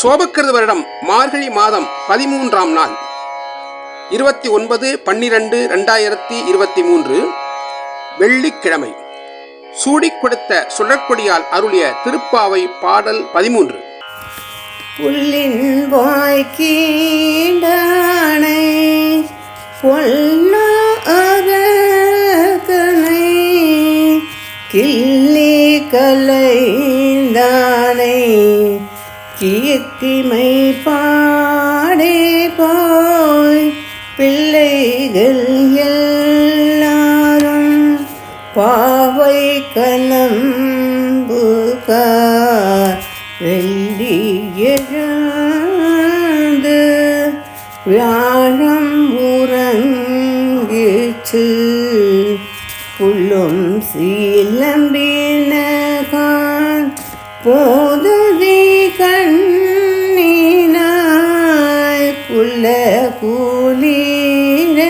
சோபக்கிருத வருடம் மார்கழி மாதம் பதிமூன்றாம் நாள். இருபத்தி ஒன்பது பன்னிரண்டு ரெண்டாயிரத்தி இருபத்தி மூன்று வெள்ளிக்கிழமை. சூடிக் கொடுத்த சுழற்கொடியால் அருளிய திருப்பாவை பாடல் பதிமூன்று. புல்லின் வாய்க்கீண்டானை பொல்லா கிள்ளி கலை பாடே பாய் பிள்ளைகள் எல்லாரும் பாவை கலம்புகார் வெள்ளி வியாழம் உறங்கிச்சு. புல்லும் சீலம்பினகான் போதும் புல்ல கூலீர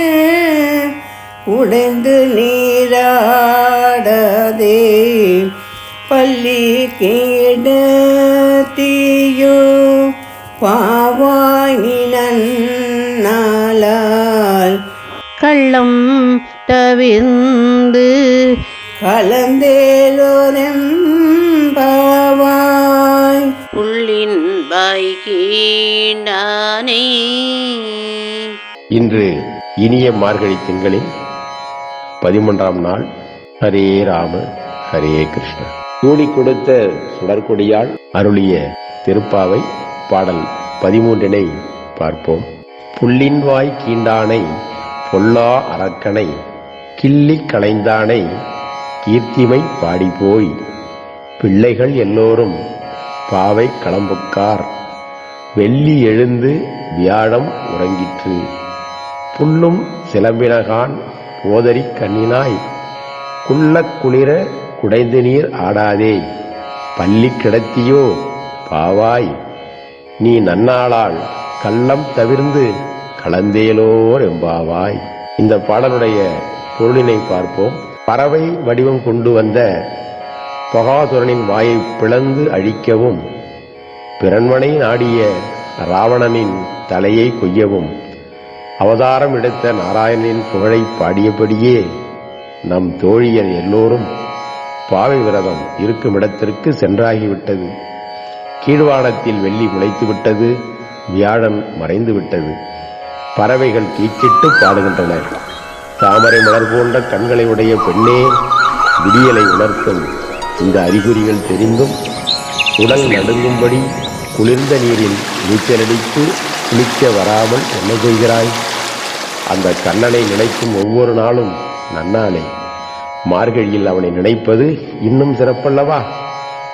உடைந்து நீராடதே. பள்ளி கேடத்தியோ பாவாய் நினாலால் கள்ளம் தவிர்ந்து கலந்தேலோரம் இன்று இனிய மார்கழி திங்களின் பதிமூன்றாம் நாள் ஹரே ராம ஹரே கிருஷ்ண கூடி கொடுத்த சுடற்கொடியால் அருளிய திருப்பாவை பாடல் பதிமூன்றினை பார்ப்போம் புள்ளின்வாய் கீண்டானை பொல்லா அரக்கனை கிள்ளி களைந்தானை கீர்த்திமை பாடிப்போய் பிள்ளைகள் எல்லோரும் பாவை களம்புக்கார் வெள்ளி எழுந்து வியாழம் உறங்கிற்று. புல்லும் சிலம்பினகான் போதறி கண்ணினாய். குள்ளக் குளிர குடைந்து நீர் ஆடாதே. பள்ளி கிடத்தியோ பாவாய். நீ நன்னாளால் கள்ளம் தவிர்ந்து கலந்தேலோர் எம்பாவாய். இந்த பாடலுடைய பொருளினை பார்ப்போம். பறவை வடிவம் கொண்டு வந்த பகாசுரனின் வாயை பிளந்து அழிக்கவும். பிறன்மனை நாடிய ராவணனின் தலையை கொய்யவும். அவதாரம் எடுத்த நாராயணனின் புகழை பாடியபடியே நம் தோழியர் எல்லோரும் பாவை விரதம் இருக்கும் இடத்திற்கு சென்றாகிவிட்டது. கீழ்வானத்தில் வெள்ளி முளைத்து விட்டது வியாழன் மறைந்து விட்டது பறவைகள் கீச்சிட்டு பாடுகின்றன தாமரை மலர் போன்ற கண்களை உடைய பெண்ணே விடியலை உணர்த்தும் இந்த அறிகுறிகள் தெரிந்தும் உடல் நடுங்கும்படி குளிர்ந்த நீரில் நீச்சலடித்து குளிக்க வராமல் என்ன செய்கிறாய்? அந்த கண்ணனை நினைக்கும் ஒவ்வொரு நாளும் நன்னாளே. மார்கழியில் அவனை நினைப்பது இன்னும் சிறப்பல்லவா?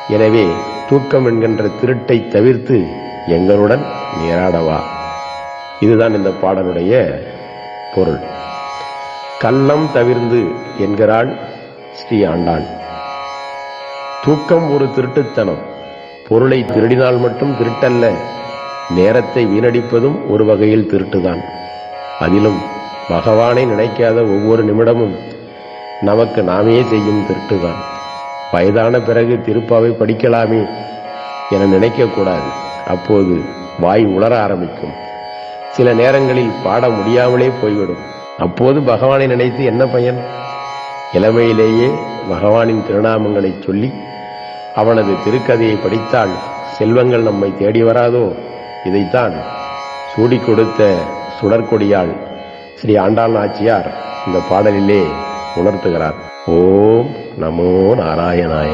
எனவே தூக்கம் என்கின்ற திருட்டை தவிர்த்து எங்களுடன் நீராடவா? இதுதான் இந்த பாடலுடைய பொருள். கள்ளம் தவிர்ந்து என்கிறாள் ஸ்ரீ ஆண்டாள். தூக்கம் ஒரு திருட்டுத்தனம். பொருளை திருடினால் மட்டும் திருட்டல்ல. நேரத்தை வீணடிப்பதும் ஒரு வகையில் திருட்டுதான். அதிலும் பகவானை நினைக்காத ஒவ்வொரு நிமிடமும் நமக்கு நாமே செய்யும் திருட்டுதான். வயதான பிறகு திருப்பாவை படிக்கலாமே என நினைக்கக்கூடாது. அப்போது வாய் உளர ஆரம்பிக்கும். சில நேரங்களில் பாட முடியாமலே போய்விடும். அப்போது பகவானை நினைத்து என்ன பயன்? இளமையிலேயே பகவானின் திருநாமங்களை சொல்லி அவனது திருக்கதையை படித்தால் செல்வங்கள் நம்மை தேடி வராதோ? இதைத்தான் சூடிக் கொடுத்த சுடற்கொடியால் ஸ்ரீ ஆண்டாள் நாச்சியார் இந்த பாடலிலே உணர்த்துகிறார். ஓம் நமோ நாராயணாய.